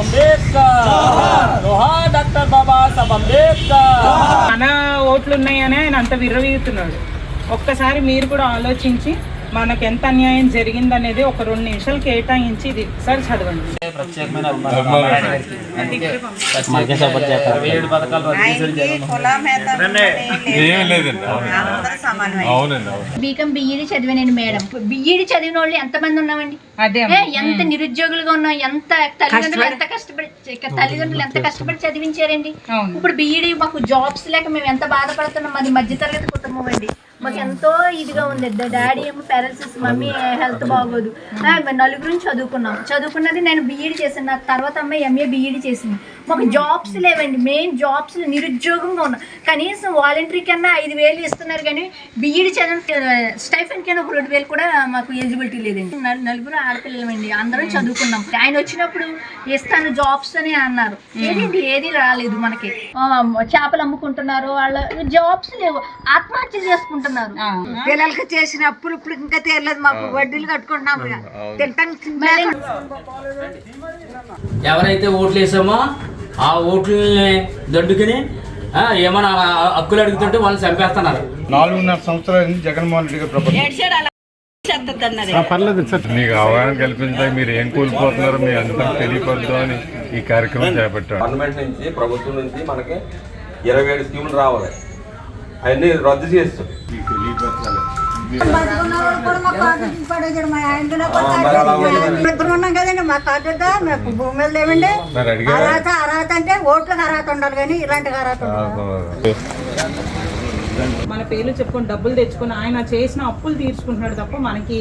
అంబేద్కర్. జోహార్. డాక్టర్ అంబేద్కర్. మన ఓట్లు ఉన్నాయని ఆయన అంత విర్రవీగుతున్నాడు. ఒక్కసారి మీరు కూడా ఆలోచించి మనకు ఎంత అన్యాయం జరిగిందనేది ఒక రెండు నిమిషాలు కేటాయించి ఇది ఒకసారి చదవండి. బీకం బిఈడి చదివానండి మేడం. బిఈడి చదివిన వాళ్ళు ఎంతమంది ఉన్నామండి? అదే ఎంత నిరుద్యోగులుగా ఉన్నాం ఎంత తల్లిదండ్రులు ఎంత కష్టపడి తల్లిదండ్రులు ఎంత కష్టపడి చదివించారండి? అవును. ఇప్పుడు బిఈడి మాకు జాబ్స్ లేక మేము ఎంత బాధపడుతున్నాం? మాది మధ్యతరగతి కుటుంబం అండి. మాకు ఎంతో ఇదిగా ఉంది. డాడీ ఏమో పారాలసిస్ మమ్మీ హెల్త్ బాగోదు. నలుగురు చదువుకున్నాం. చదువుకున్నది నేను బీఈడి చేశాను. నాకు తర్వాత అమ్మాయి ఎంఏ బీఈడి చేసింది. మాకు జాబ్స్ లేవండి. మెయిన్ జాబ్స్ నిరుద్యోగంగా ఉన్నాం. కనీసం వాలంటరీ కన్నా ఐదు వేలు ఇస్తున్నారు కానీ బీఈడి చదివిన స్టైఫెన్ కన్నా ఒక రెండు వేలు కూడా మాకు ఎలిజిబిలిటీ లేదండి. నలుగురు ఆడపిల్లలమండి. అందరం చదువుకున్నాం. ఆయన వచ్చినప్పుడు ఇస్తాను జాబ్స్ అని అన్నారు. ఏదండి? ఏది రాలేదు మనకి. చేపలు అమ్ముకుంటున్నారు. వాళ్ళ జాబ్స్ లేవు. ఆత్మహత్య చేసుకుంటున్నారు పిల్లలకి చేసిన అప్పులు ఇప్పుడు ఇంకా తీరలేదు మాకు వడ్డీలు కట్టుకుంటున్నాము ఎవరైతే ఓట్లు వేసామో ఆ ఓట్లని దొడ్డుకుని ఆ, ఏమన్నా హక్కులు అడుగుతుంటే వాళ్ళని చంపేస్తున్నారు. నాలుగున్నర సంవత్సరాల నుంచి జగన్మోహన్ రెడ్డి గారి ప్రభుత్వం. పర్లేదు సార్. మీకు అవగాహన కల్పించాలి మీరు ఏం కోల్పోతున్నారో మీ అందరం తెలియపడదు అని ఈ కార్యక్రమం చేపట్టాడు గవర్నమెంట్ నుంచి ప్రభుత్వం నుంచి మనకి ఇరవై ఏడు స్కీములు రావాలి. అవన్నీ రద్దు చేస్తాం మరి అలా ఉండదు. ఇద్దరు ఉన్నాం కదండి మా కార్డు మాకు లేవండి? అర్హత అర్హత అంటే ఓట్లకు అర్హత ఉండాలి కానీ ఇలాంటి అర్హత. మన పేర్లు చెప్పుకొని డబ్బులు తెచ్చుకొని ఆయన చేసిన అప్పులు తీర్చుకుంటున్నాడు తప్ప మనకి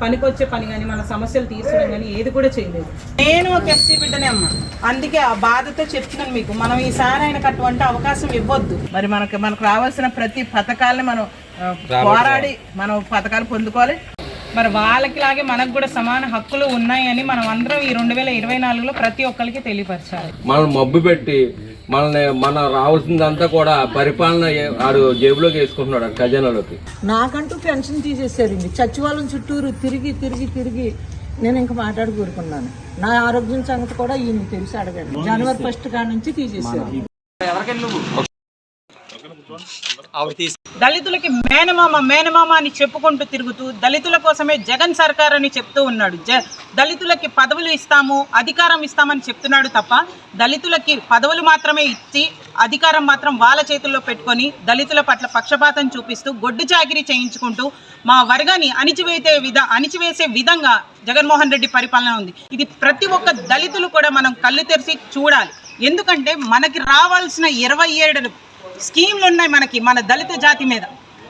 పనికొచ్చే పని కానీ మన సమస్యలు తీర్చడం కానీ ఏది కూడా చేయలేదు. నేను ఒక ఎస్సీ బిడ్డనే అమ్మా. అందుకే ఆ బాధతో చెప్తున్నాను మీకు. మనం ఈసారి ఆయనకు అటువంటి అవకాశం ఇవ్వద్దు. మరి మనకు మనకు రావాల్సిన ప్రతి పథకాలని మనం పోరాడి మనం పథకాలు పొందుకోవాలి. మరి వాళ్ళకి లాగే మనకు కూడా సమాన హక్కులు ఉన్నాయని మనం అందరం ఈ రెండు వేల ఇరవై నాలుగులో ప్రతి ఒక్కరికి తెలియపరచాలి. మనల్ని మబ్బు పెట్టి మనల్ని మన రావాల్సిందంతా కూడా పరిపాలన ఆడు జేబులోకి వేసుకుంటున్నాడు ఆ ఖజానాలోకి. నాకంటూ పెన్షన్ తీసేసారండి చచ్చివాళ్ళం చుట్టూరు తిరిగి తిరిగి తిరిగి నేను ఇంకా మాట్లాడుకోరుకున్నాను నా ఆరోగ్యం సంగతి కూడా ఈయన తెలిసి అడగండి. జనవరి ఫస్ట్ కాడ నుంచి తీసేసారు దళితులకి మేనమామ మేనమామ అని చెప్పుకుంటూ తిరుగుతూ దళితుల కోసమే జగన్ సర్కార్ అని చెప్తూ ఉన్నాడు. జ దళితులకి పదవులు ఇస్తాము అధికారం ఇస్తామని చెప్తున్నాడు తప్ప దళితులకి పదవులు మాత్రమే ఇచ్చి అధికారం మాత్రం వాళ్ళ చేతుల్లో పెట్టుకొని దళితుల పట్ల పక్షపాతం చూపిస్తూ గొడ్డు చాకిరీ చేయించుకుంటూ మా వర్గాన్ని అణిచివేసే విధ అణిచివేసే విధంగా జగన్మోహన్ రెడ్డి పరిపాలన ఉంది. ఇది ప్రతి ఒక్క దళితులు కూడా మనం కళ్ళు తెరిచి చూడాలి. ఎందుకంటే మనకి రావాల్సిన ఇరవై ఏడు స్కీమ్లు ఉన్నాయి మనకి మన దళిత జాతి మీద.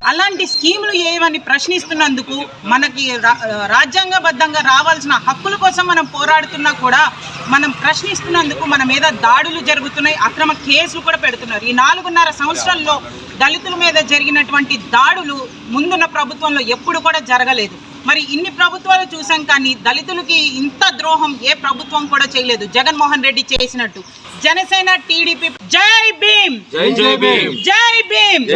అలాంటి స్కీములు ఏవని ప్రశ్నిస్తున్నందుకు మనకి రా- రాజ్యాంగబద్ధంగా రావాల్సిన హక్కుల కోసం మనం పోరాడుతున్నా కూడా మనం ప్రశ్నిస్తున్నందుకు మన మీద దాడులు జరుగుతున్నాయి అక్రమ కేసులు కూడా పెడుతున్నారు. ఈ నాలుగున్నర సంవత్సరాల్లో దళితుల మీద జరిగినటువంటి దాడులు ముందున్న ప్రభుత్వంలో ఎప్పుడు కూడా జరగలేదు. మరి ఇన్ని ప్రభుత్వాలు చూసాం కానీ దళితులకి ఇంత ద్రోహం ఏ ప్రభుత్వం కూడా చేయలేదు. జగన్మోహన్ రెడ్డి చేసినట్టు. జనసేన టీడీపీ జై భీమ్! జై జై భీమ్! జై భీమ్!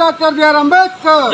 Doctor BR Ambedkar!